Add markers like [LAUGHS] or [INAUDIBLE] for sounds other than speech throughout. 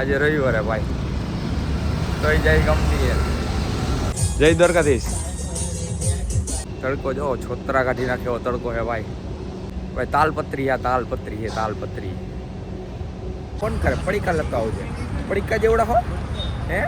આજે રવિવારે ભાઈ. તો જય કંપનીએ જય દ્વારકાધીશ. તડકો જો છોતરા કાઢી નાખ્યો તડકો હે ભાઈ. ભાઈ તાલપત્રી આ તાલપત્રી હે તાલપત્રી. કોણ કરે? પડીકા લેતા આવજે પડીકા જેવડા હો. હે?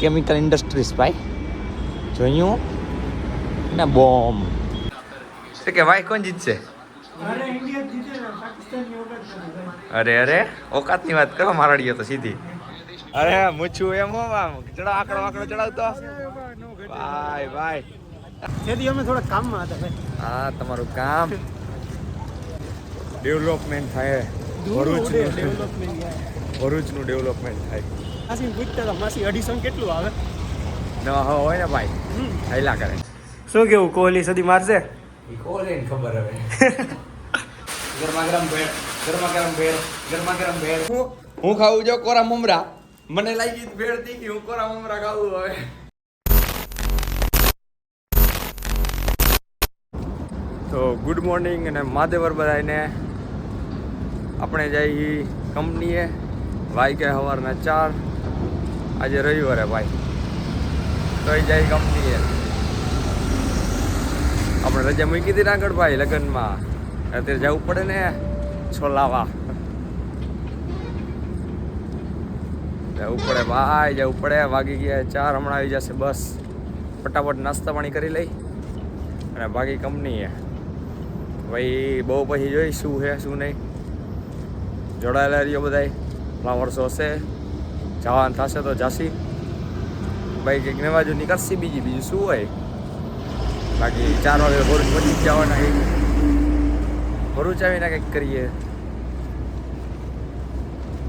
કેમિકલ ઇન્ડસ્ટ્રીઝ ભાઈ. જોયું? ને બોમ્બ. કે ભાઈ કોણ જીતશે? અરે અરે ઓકાતની વાત કરો મારડીએ તો સીધી. અરે મૂછું એમ હો આમ ચડાવ આકડો આકડો ચડાવતો. ભાઈ ભાઈ. તેથી અમે થોડા કામમાં હતા ભાઈ. આ તમારું કામ ડેવલપમેન્ટ થાય. ભરૂચનું ડેવલપમેન્ટ ભરૂચનું ડેવલપમેન્ટ થાય. માસી પૂછતા હતા માસી અઢીસો કેટલું આવે? નવા હવા હોય ને ભાઈ. હૈલા કરે. શું કેવું કોહલી સદી મારશે? કોને ખબર હવે ગરમા ગરમ ભેળ ગરમા ગરમ ભેળ ગરમા ગરમ ભેળ હું હું ખાવું જો કોરા મમરા. મને લાગી ભેળ તીખી હું કોરા મમરા ખાવું હવે. તો ગુડ મોર્નિંગ અને માધેવર બધાને આપણે જઈ કંપનીએ ભાઈ કે સવારના ચાર. આજે રવિવારે ભાઈ. તો જાય કંપનીએ. આપણે રજા મૂકી હતી આગળ ભાઈ લગ્નમાં. અત્યારે જવું પડે ને છોલાવા. જવું પડે ભાઈ, જવું પડે. વાગી ગયા ચાર, હમણાં આવી જશે બસ. ફટાફટ નાસ્તા પાણી કરી લઈ. અને બાકી કંપનીએ. ભાઈ, બહુ પછી જોઈ શું છે, શું નહીં. જોડાયેલા રહ્યો બધાય. ફ્લાવર્સો હશે. જવાનું થશે તો જાસી ભાઈ, કંઈક ને જો નીકળશે બીજી, બીજું શું હોય? બાકી ચાર વાગે ભરૂચ પહોંચી જવાના કંઈક ભરૂચ આવીને કંઈક કરીએ.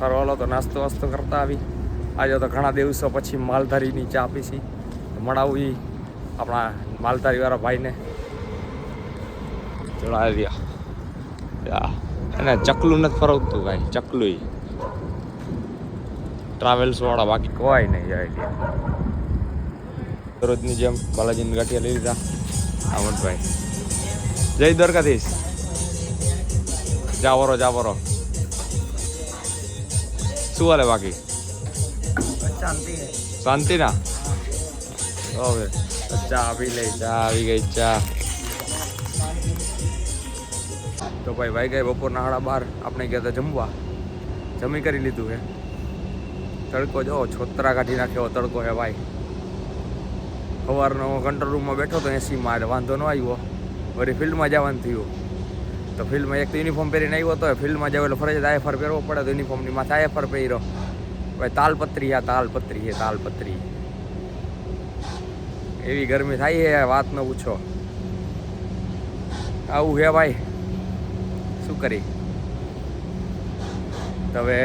સારો હાલો તો નાસ્તો વાસ્તો કરતા આવી. આજે તો ઘણા દિવસો પછી માલધારીની ચા પીસી. મળાવું એ આપણા માલધારીવાળા ભાઈને. રહ્યા. અને ચકલું નથી ફરવતું ભાઈ ચકલું ટ્રાવેલ્સ વાળા બાકી. કોઈ નહીં જાય દરરોજની જેમ બાલાજીની ગાંઠિયા લઈ લીધા. આમંતભાઈ જય દ્વારકાધીશ. જાવરો જાવરો. શું હાલે બાકી? શાંતિ. શાંતિ ના હવે ચા આવી લઈ. ચા આવી ગઈ ચા. તો ભાઈ ભાઈ ગઈ બપોરના સાડા બાર. આપણે ગયા હતા જમવા. જમી કરી લીધું હે. તડકો જો છોતરા કાઢી નાખ્યો તડકો હે ભાઈ. સવારનો કંટ્રોલ રૂમમાં બેઠો તો એસીમાં એટલે વાંધો ન આવ્યો. વળી ફિલ્ડમાં જવાનું થયું. તો ફિલ્ડમાં એક તો યુનિફોર્મ પહેરીને આવ્યો તો ફિલ્ડમાં જાવ એટલે ફરજિયાત આઈએફઆર પહેરવો પડે તો યુનિફોર્મની માથે આઈએફઆર પહેર્યો. ભાઈ તાલપત્રી આ તાલપત્રી છે, તાલપત્રી. એવી ગરમી થાય છે વાત ન પૂછો. આવું હે ભાઈ. શું કરી તો હવે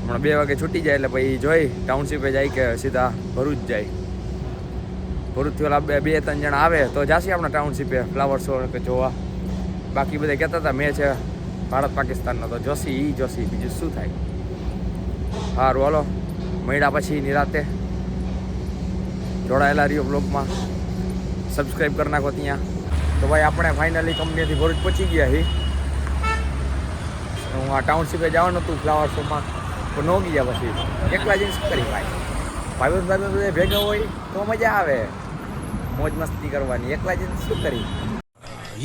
હમણાં બે વાગે છૂટી જાય એટલે પછી જોઈ ટાઉનશીપે જાય કે સીધા ભરૂચ જાય. ભરૂચથી બે બે, ત્રણ જણા આવે તો જાસી આપણે ટાઉનશીપે ફ્લાવર શો કે જોવા. બાકી બધા કહેતા હતા, મેં છે ભારત પાકિસ્તાનનો, તો જોશી એ જોશી, બીજું શું થાય? સારું હાલો. મળ્યા પછી નિરાતે જોડાયેલા રહ્યો બ્લોગમાં સબસ્ક્રાઈબ કરી નાખો ત્યાં. તો ભાઈ, આપણે ફાઇનલી કંપનીથી ભરૂચ પહોંચી ગયા છીએ. હું આ ટાઉનશીપે જવાનું હતું ફ્લાવર શોમાં પણ ન ગયા પછી. એકલા જઈને કરી ભાઈ? ભાઈ ભાઈ ભેગા હોય તો મજા આવે. મોજ મસ્તી કરવાની. એકલા જઈને શું કરી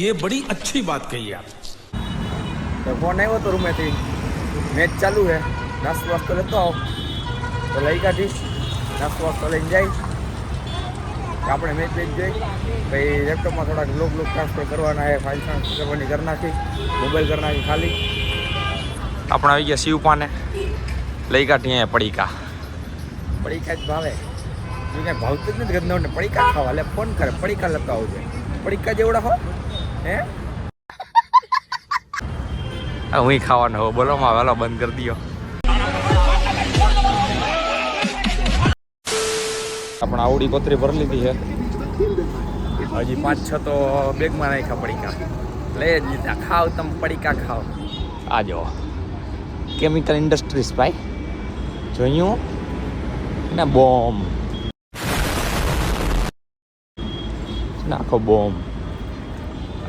એ બડી અચ્છી વાત કહી આપ. ફોન આવ્યો તો રૂમેથી. મેચ ચાલુ હે. નાસ્તો વાસ્તો લેતો આવ. તો લઈ કાઢીશ. નાસ્તો વાસ્તો લઈને જાય. આપણે મેચ બેચ જોઈ. પછી લેપટોપમાં થોડાક લોક લોક ટ્રાન્સફર કરવાના હે. ફાઇલ ટ્રાન્સફર કરવાની કરી નાખી. મોબાઈલ કરી નાખી ખાલી. આપણે આવી ગયા શિવપાને. લઈ કાઢીએ પડીકા. પડીકા જ ભાવે. બીજું કાંઈ ભાવતું જ નથી ગંદાઓને પડીકા ખાવા. એટલે ફોન કરે પડીકા લેતા આવજે પડીકા જેવડા હો? હે? હું ખાવાનો હો બોલો માં વેલો બંધ કરી દો આપણે આવડી કોતરી ભરી લીધી છે. હજી પાંચ છ તો બેગમાં નાખ્યા પડીકા. લઈ જ લીધા ખાવ તમે પડીકા ખાવ. આ જો. કેમિકલ ઇન્ડસ્ટ્રીઝ ભાઈ. જોયું? ને બોમ્બ. નાખો બોમ્બ.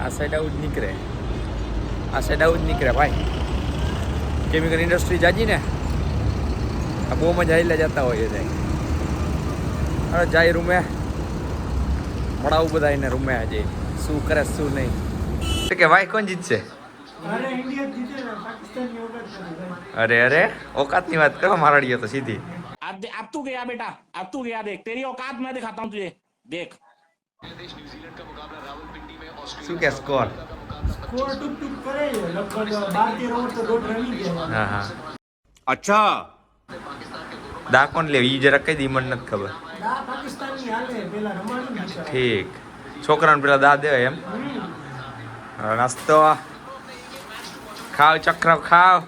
આ સાઈડ આવું જ નીકળે. આ સાઈડ આવું જ નીકળે ભાઈ. કેમિકલ ઇન્ડસ્ટ્રી જાજી ને? આ બોમ્બ જ હાઈલા જતા હોય છે અરે જાય રૂમે. મળાવું બધા એને રૂમે આજે. શું કરે શું નહીં. કે ભાઈ કોણ જીતશે? અરે અરે ઓકાતની વાત કરો મારાડીઓ તો સીધી. આપ તું ગયા બેટા આપ ગયા દેખ. તેરી ઓકાત મેં દિખાતા હું તુજે. દેખ. શું કે સ્કોર સ્કોર ટૂંક ટૂંક કરે લગભગ બાર તેર તો દોઢ રમી ગયા હા હા અચ્છા દા કોણ લેવ ઈ જરા કઈ દી મને નથી ખબર દા પાકિસ્તાનની હાલે પેલા રમાડી નાખે ઠીક છોકરાને પેલા દા દેવાય એમ નાસ્તો ખાવ ચક્ર ખાવ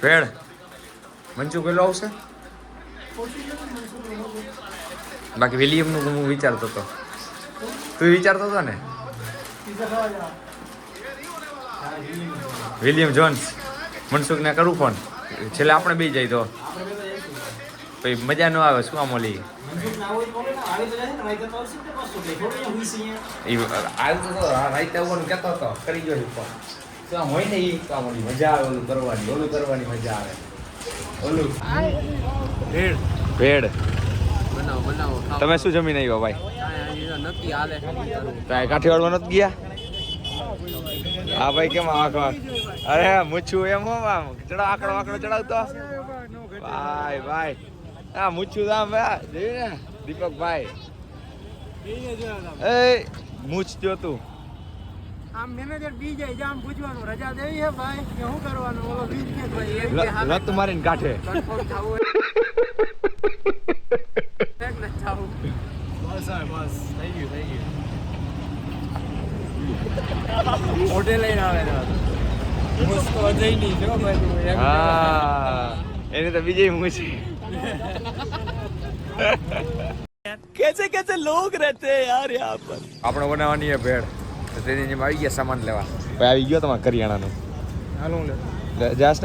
ભેળ મંજુ પેલો આવશે બાકી વિલિયમનું હું વિચારતો હતો. તું વિચારતો હતો ને. William Jones. મનસુખને કરું ફોન છેલ્લે આપણે બે જાય તો. પછી મજા ન આવે શું આમ ઓલી? ઈ તમે શું જમીને આવ્યા ભાઈ? કાંઈ નથી હાલે કાંઈ કાઠિયાવાડમાં નથી ગયા? હા ભાઈ કેમ આખો અરે મૂછું એમ હો આમ ચડાવ આકડો આકડો ચડાવતો? ભાઈ ભાઈ. હા મૂછું આમ જોયું ને દીપકભાઈ. એ મૂછ જો તું. આમ મેનેજર બી જાય જામ પૂછવાનું રજા દેવી હે ભાઈ કે શું કરવાનું? ઓલો બીજ કે ભાઈ લત મારીને કાઢે [LAUGHS] જવું બસ હા બસ થઈ ગયું થઈ ગયું હોટેલ લઈને આવે હા. એને તો બીજી મૂછી કેસે કેસે લોગ રહેતે યાર યહાં પર? આપણે બનાવવાની છે ભેળ. તો તેની જેમ આવી ગયા સામાન લેવા. ભાઈ આવી ગયો તમારા કરિયાણાનો. હાલ હું લે જાસ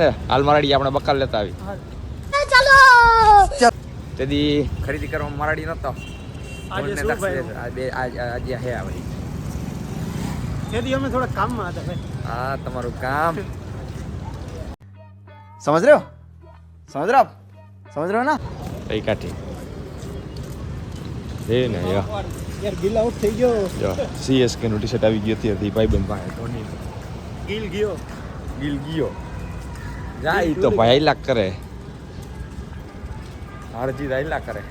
આપણે બકાલ લેતા આવી. તેથી ખરીદી કરવામાં મરાડી નતો. આજે શું ભાઈ? આ બે આજ- આજે હે આ ભાઈ તેથી અમે થોડા કામમાં હતા ભાઈ. હા તમારું કામ. સમજ રહ્યો? સમજ રહ્યો સમજ રહ્યો ના? કઈ કાઠી? એ ને યો. યાર ગિલ આઉટ થઈ ગયો. જો સીએસકે નું ટી શર્ટ આવી ગયું ત્યારથી ભાઈબંધ પાસે ધોની ગિલ ગયો. ગિલ ગયો. જાય તો ભાઈ લાખ કરે. હાર રહેલા કરે.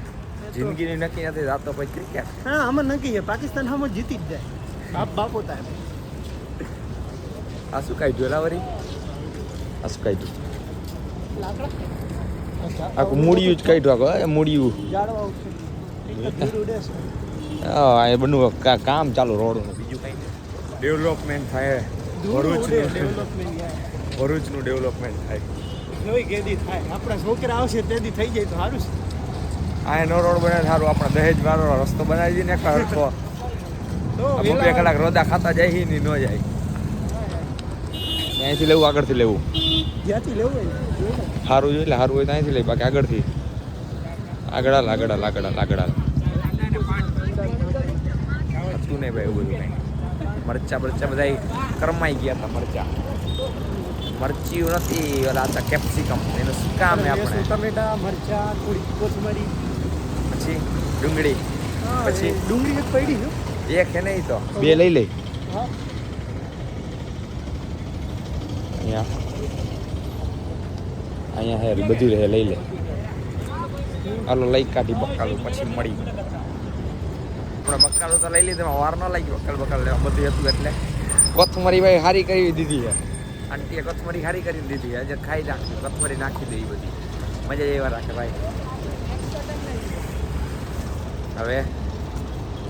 જિંદગીની નક્કી નથી રાતો તો પછી ક્રિકેટ. હા આમાં નક્કી છે. પાકિસ્તાન આમાં જીતી જ જાય. બાપ બાપો હોતા આ શું કાંઈ જોલાવરી આ શું કાંઈ આખું મૂડિયું જ કાઢ્યું આખું એ મૂડિયું હા એ બનવું કામ ચાલુ રોડનું બીજું કંઈ ડેવલપમેન્ટ થાય. ભરૂચનું ડેવલપમેન્ટ ભરૂચનું ડેવલપમેન્ટ થાય. જોઈ કેદી થાય. આપણા છોકરા આવશે તેથી થઈ જાય તો સારું છે. આ એનો રોડ બને સારું આપણે દહેજ વાળો રસ્તો બનાવી દઈએ ને [LAUGHS] તો બે કલાક રોદા ખાતા જાય ની ન જાય. અહીંથી લેવું આગળથી લેવું. જ્યાંથી લેવું. સારું જોઈ લે. સારું હોય તો અહીંથી લઈ બાકી આગળથી. આગળ આગળ આગળ આગળ હતું નહીં ભાઈ એવું બધું કંઈ મરચા બરચા બધા કરમાઈ ગયા હતા મરચા. મરચીયું નથી ઓલા હતા કેપ્સિકમ એનું શું કામ છે આપણે? ટમેટા મરચા થોડી કોથમરી. પછી ડુંગળી પછી? ડુંગળી એક પડી છે. એક હે નહીં તો? બે લઈ લઈ હા. અહીંયા. અહીંયા હે બધું રહે લઈ લે. હાલો લઈ કાઢી બકાલું પછી મળી. આપણે બકાલું તો લઈ લીધું વાર ન લાગી બકાલ બકાલ લેવા. બધું હતું એટલે. કોથમરી ભાઈ સારી કરી દીધી છે. આંટીએ કથમરી ખારી કરી દીધી આજે ખાઈ નાખી. કથમરી નાખી દે બધી. મજા એવા રાખે ભાઈ. હવે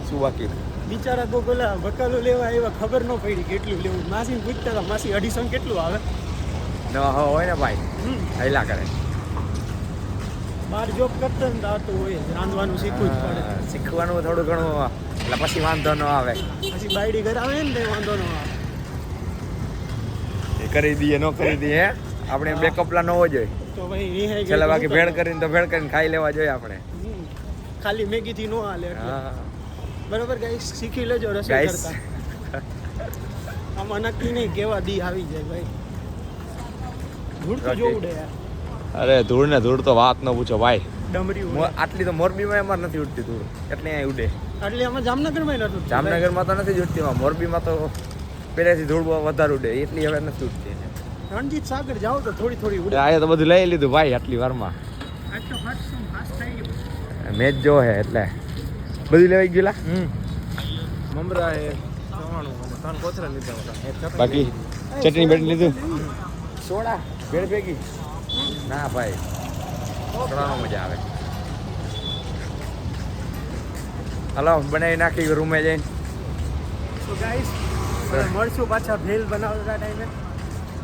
શું બાકી? બિચારા તો પેલા બકાલો લેવા એવા ખબર ન પડી કેટલું લેવું. માસી પૂછતા હતા માસી અઢીસો કેટલું આવે? ન હોય ને ભાઈ. હૈલા કરે. બાર જોબ કરતા ને તો હોય રાંધવાનું શીખવું જ પડે. શીખવાનું થોડું ઘણું એટલે પછી વાંધો ન આવે. પછી બાયડી ઘર આવે ને વાંધો ન આવે. કરી દઈએ ન કરી દઈએ આપણે બે કપલા ન હોવો જોઈએ. છેલ્લે બાકી ભેળ કરીને તો ભેળ કરીને ખાઈ લેવા જોઈએ આપણે. ખાલી મેગી થી નો હાલે બરોબર ગાઈસ શીખી લેજો રસોઈ કરતા. આમાં નક્કી નહીં કેવા દી આવી જાય ભાઈ. ધૂળ તો જોવું ડે અરે ધૂળ ને ધૂળ તો વાત ન પૂછો ભાઈ. ડમરી આટલી તો મોરબીમાં એમાં નથી ઉડતી ધૂળ. એટલે અહીંયા ઉડે. એટલે અમે જામનગરમાં નતું જામનગરમાં તો નથી ઉડતી મોરબીમાં તો પહેલેથી ધૂળ વધારે ઉડે એટલી હવે નથી ઉડતી રણજીત સાગર જાઓ તો થોડી થોડી ઉડે. અહીંયા તો બધું લઈ લીધું ભાઈ આટલી વારમાં. મેચ જો હે એટલે. બધું લેવાઈ ગયેલા મમરા એ ત્રણ કોથરા લીધા હતા. બાકી ચટણી બેટની લીધું? સોડા ભેળ ભેગી. ના ભાઈ સોડામાં મજા આવે. હલો બનાવી નાખી રૂમે જઈને. તો ગાઈસ મળશું પાછા ભેલ બનાવતા ટાઈમે.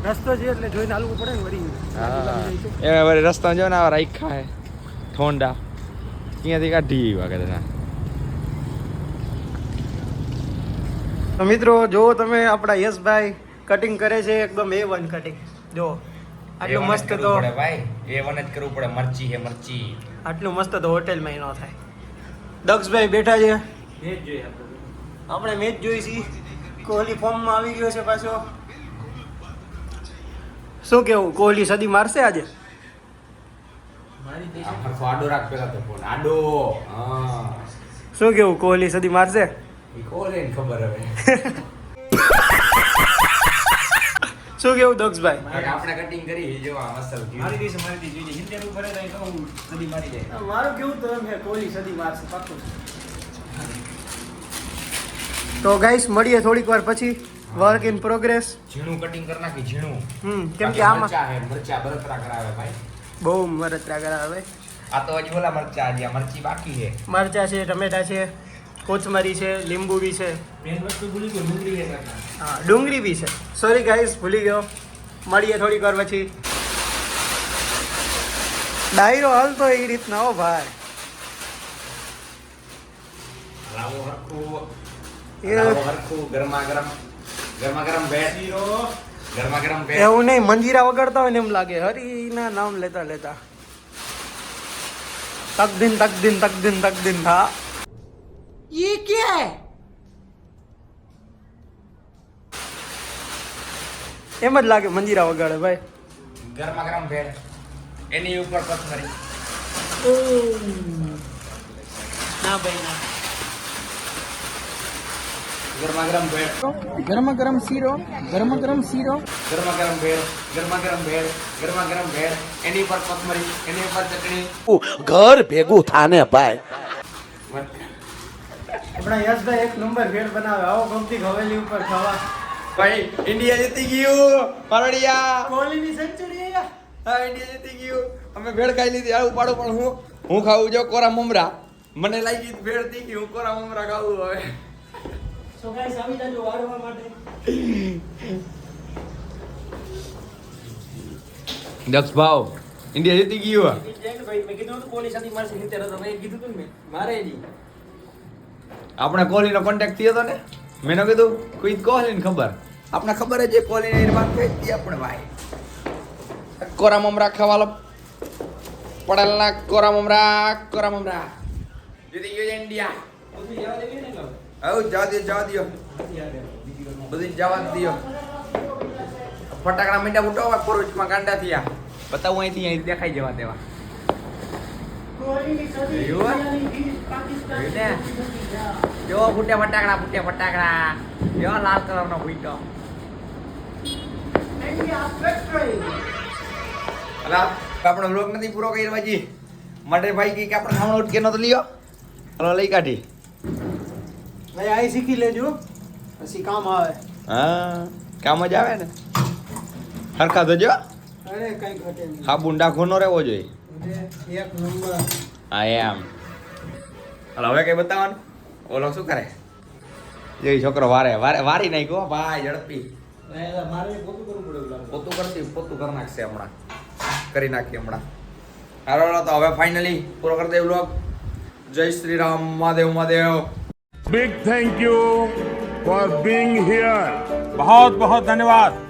રસ્તો છે એટલે જોઈને હાલવું પડે ને વળી. હા. એ વળી રસ્તા જો ને આ રાખ્યા હે ઠોંડા. અહીંયાથી કાઢી વાગે ના તો મિત્રો જો તમે આપણા યશભાઈ કટિંગ કરે છે એકદમ એ વન કટિંગ જો આટલું મસ્ત તો ભાઈ. એ વન જ કરવું પડે. મરચી હે મરચી. આટલું મસ્ત તો હોટેલમાં ન થાય. દક્ષભાઈ બેઠા છે. મેચ જોઈએ આપણે. આપણે મેચ જોઈ છીએ. કોહલી ફોર્મમાં આવી ગયો છે પાછો. શું કેવું કોહલી સદી મારશે આજે? મારી દેશ. આખો આડો રાખ પેલા તો ફોન આડો. શું કેવું કોહલી સદી મારશે? કોહલી ખબર હવે. શું કેવું દક્ષભાઈ? આપણે કટિંગ કરી મસલ મારી દેશ મારી દેશ. હિન્દી ઉપર તો હું મારી જાય. મારું કેવું તો એમ છે કોહલી સદી મારશે પાક્કું તો ગાઈસ મળીએ થોડીક વાર પછી. વર્ક ઇન પ્રોગ્રેસ ઝીણું કટિંગ કરી નાખી ઝીણું. હમ કેમ કે આમાં મરચા હે મરચા બરતરા કરાવે ભાઈ. બહુ મરતરા કરાવે આ તો હજી ઓલા મરચા હજી મરચી બાકી છે. મરચા છે ટમેટા છે કોથમરી છે લીંબુ બી છે. મેન વસ્તુ ભૂલી ગયો ડુંગળી છે હા ડુંગળી બી છે. સોરી ગાઈસ ભૂલી ગયો. મળીએ થોડીક વાર પછી. ડાયરો હાલતો એ રીતના હો ભાઈ. લાવો હરખું. એવું નહીં મંજીરા વગાડતા હોય ને એમ લાગે હરીના નામ લેતા લેતા તકદીન તકદીન તકદીન તકદીન હા ये क्या है એમ જ લાગે મંજીરા વગાડે ભાઈ ગરમા ગરમ ભેળ એની ઉપર પથ્થરી ના ભાઈ ના ગરમા ગરમ ભેળ. ગરમા ગરમ શીરો ગરમા ગરમ શીરો. ગરમા ગરમ ભેળ ગરમા ગરમ ભેળ ગરમા ગરમ ભેળ. એની પર કોથમરી એની ઉપર ચટણી. ઘર ભેગું થાને ભાઈ. આપણા યશભાઈ એક નંબર ભેળ બનાવે. આવો ગમતી હવેલી ઉપર ખાવા. ભાઈ ઇન્ડિયા જીતી ગયું. પરડિયા કોહલીની સેન્ચુરી હા ઇન્ડિયા જીતી ગયું. અમે ભેળ ખાઈ લીધી. આવું ઉપાડો પણ હું. હું ખાવું જો કોરા મમરા. મને લાગી ભેળ થઈ ગઈ. હું કોરા મમરા ખાવું હવે. સો ગાઈસ આવી જાજો વાળવા માટે. દક્ષ ભાવ ઇન્ડિયા જીતી ગયું ભાઈ મેં કીધું હતું કોહલી સાથે મારશે સિત્તેર હતો મેં કીધું હતું ને મારે જી આપણે કોહલીનો કોન્ટેક્ટ થયો હતો ને? મેં ન કીધું કોઈ કોહલીને ખબર? આપણે ખબર જ છે કોહલીને એની વાત થઈ હતી આપણે ભાઈ. કોરા મમરા ખાવાલો પડેલા કોરા મમરા કોરા મમરા. જીતી ગયું ઇન્ડિયા. બધું જવા દો જવા દો. બધું જવા દો. ફટાકડા મીંડા ઉઠાવવા કોરોચમાં ગાંડા થયા. બતાવું અહીંથી, અહીં દેખાઈ જવા દેવા? જો, ફૂટ્યા ફટાકડા ફૂટ્યા ફટાકડા. જો, લાલ કલરનો ફેક્ટરી અલા, આપણો લોક નથી પૂરો કર્યો હજી માટે ભાઈ કે આપણે ખાવાનો ઉઠકે નતો લ્યો. હલો, લઈ કાઢી. ભાઈ આઈ શીખી લેજો. પછી કામ આવે. હા કામ જ આવે ને. હરખા થજો અરે કઈ ઘટે હા બુંડા ખોનો રહેવો જોઈએ. એક નંબર. હા એમ. હાલ હવે કઈ બતાવવાનું? ઓલો શું કરે? જે છોકરો વારે વારે વારી નાખ્યો ભાઈ ઝડપી. પોતું કરતી પોતું કરી નાખશે હમણાં. કરી નાખીએ હમણાં. હાલો તો હવે ફાઇનલી પૂરો કરી દે બ્લોગ જય Shri Ram Mahadev Mahadev. big thank you for being here बहुत बहुत धन्यवाद